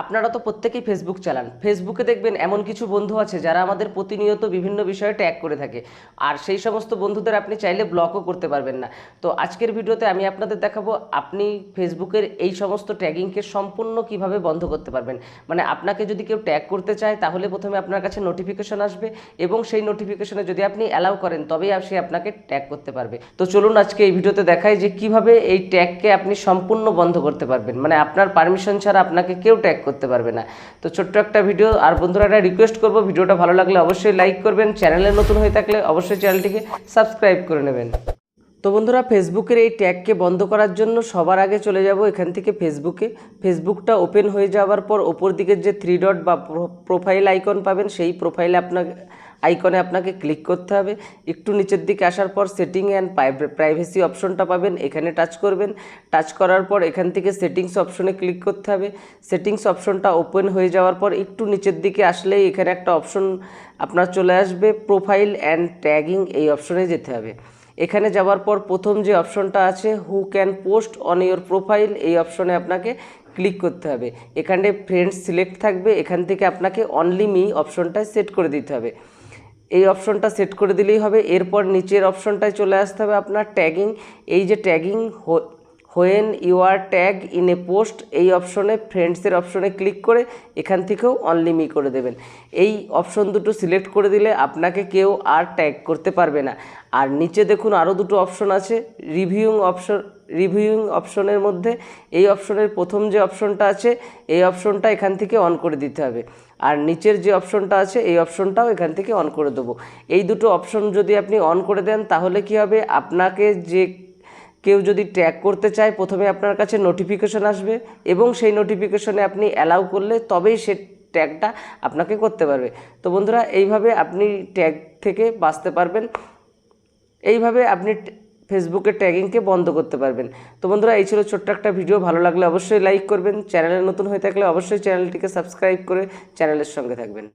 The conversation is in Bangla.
আপনারা তো প্রত্যেকেই ফেসবুক চালান। ফেসবুকে দেখবেন এমন কিছু বন্ধু আছে যারা আমাদের প্রতিনিয়ত বিভিন্ন বিষয়ে ট্যাগ করে থাকে। আর সেই সমস্ত বন্ধুদের আপনি চাইলে ব্লকও করতে পারবেন না। তো আজকের ভিডিওতে আমি আপনাদের দেখাবো, আপনি ফেসবুকের এই সমস্ত ট্যাগিংকে সম্পূর্ণ কীভাবে বন্ধ করতে পারবেন? মানে আপনাকে যদি কেউ ট্যাগ করতে চায়, তাহলে প্রথমে আপনার কাছে নোটিফিকেশন আসবে এবং সেই নোটিফিকেশনে যদি আপনি অ্যালাউ করেন, তবেই সে আপনাকে ট্যাগ করতে পারবে। তো চলুন আজকে এই ভিডিওতে দেখাই যে কীভাবে এই ট্যাগকে আপনি সম্পূর্ণ বন্ধ করতে পারবেন। মানে আপনার পারমিশন ছাড়া আপনাকে কেউ ট্যাগ করতে পারবে না। তো ছোট্ট একটা ভিডিও, আর বন্ধুরা একটা রিকোয়েস্ট করব, ভিডিওটা ভালো লাগলে অবশ্যই লাইক করবেন। চ্যানেলে নতুন হয়ে থাকলে অবশ্যই চ্যানেলটিকে সাবস্ক্রাইব করে নেবেন। তো বন্ধুরা, ফেসবুকের এই ট্যাগকে বন্ধ করার জন্য সবার আগে চলে যাব এখান থেকে ফেসবুকে। ফেসবুকটা ওপেন হয়ে যাওয়ার পর ওপর দিকের যে থ্রি ডট বা প্রোফাইল আইকন পাবেন, সেই প্রোফাইলে আপনাকে আইকনে আপনাকে ক্লিক করতে হবে। একটু নিচের দিকে আসার পর সেটিং অ্যান্ড প্রাইভেসি অপশনটা পাবেন, এখানে টাচ করবেন। টাচ করার পর এখান থেকে সেটিংস অপশনে ক্লিক করতে হবে। সেটিংস অপশনটা ওপেন হয়ে যাওয়ার পর একটু নিচের দিকে আসলেই এখানে একটা অপশন আপনার চলে আসবে প্রোফাইল অ্যান্ড ট্যাগিং এই অপশনে যেতে হবে। এখানে যাওয়ার পর প্রথম যে অপশনটা আছে who can post on your profile এই অপশনে আপনাকে ক্লিক করতে হবে। এখানে ফ্রেন্ডস সিলেক্ট থাকবে, এখান থেকে আপনাকে অনলি মি অপশনটায় সেট করে দিতে হবে। এই অপশনটা সেট করে দিলেই হবে। এরপর নিচের অপশনটায় চলে আসতে হবে আপনার ট্যাগিং। এই যে tagging when you are tag in a post, এই অপশনে ফ্রেন্ডসের অপশনে ক্লিক করে এখান থেকেও অনলি মি করে দেবেন। এই অপশন দুটো সিলেক্ট করে দিলে আপনাকে কেউ আর ট্যাগ করতে পারবে না। আর নিচে দেখুন আরও দুটো অপশন আছে রিভিউং অপশন রিভিউইং অপশনের মধ্যে এই অপশনের প্রথম যে অপশনটা আছে, এই অপশনটা এখান থেকে অন করে দিতে হবে। আর নিচের যে অপশনটা আছে, এই অপশনটাও এখান থেকে অন করে দেবো। এই দুটো অপশন যদি আপনি অন করে দেন, তাহলে কি হবে? আপনাকে যে কেউ যদি ট্যাগ করতে চায়, প্রথমে আপনার কাছে নোটিফিকেশন আসবে এবং সেই নোটিফিকেশনে আপনি অ্যালাউ করলে তবেই সে ট্যাগটা আপনাকে করতে পারবে। তো বন্ধুরা, এইভাবে আপনি ট্যাগ থেকে বাঁচতে পারবেন। এইভাবে আপনি ফেসবুকের ট্যাগিংকে বন্ধ করতে পারবেন। তো বন্ধুরা, এই ছিল ছোট্ট একটা ভিডিও। ভালো লাগলে অবশ্যই লাইক করবেন। চ্যানেলে নতুন হয়ে থাকলে অবশ্যই চ্যানেলটিকে সাবস্ক্রাইব করে চ্যানেলের সঙ্গে থাকবেন।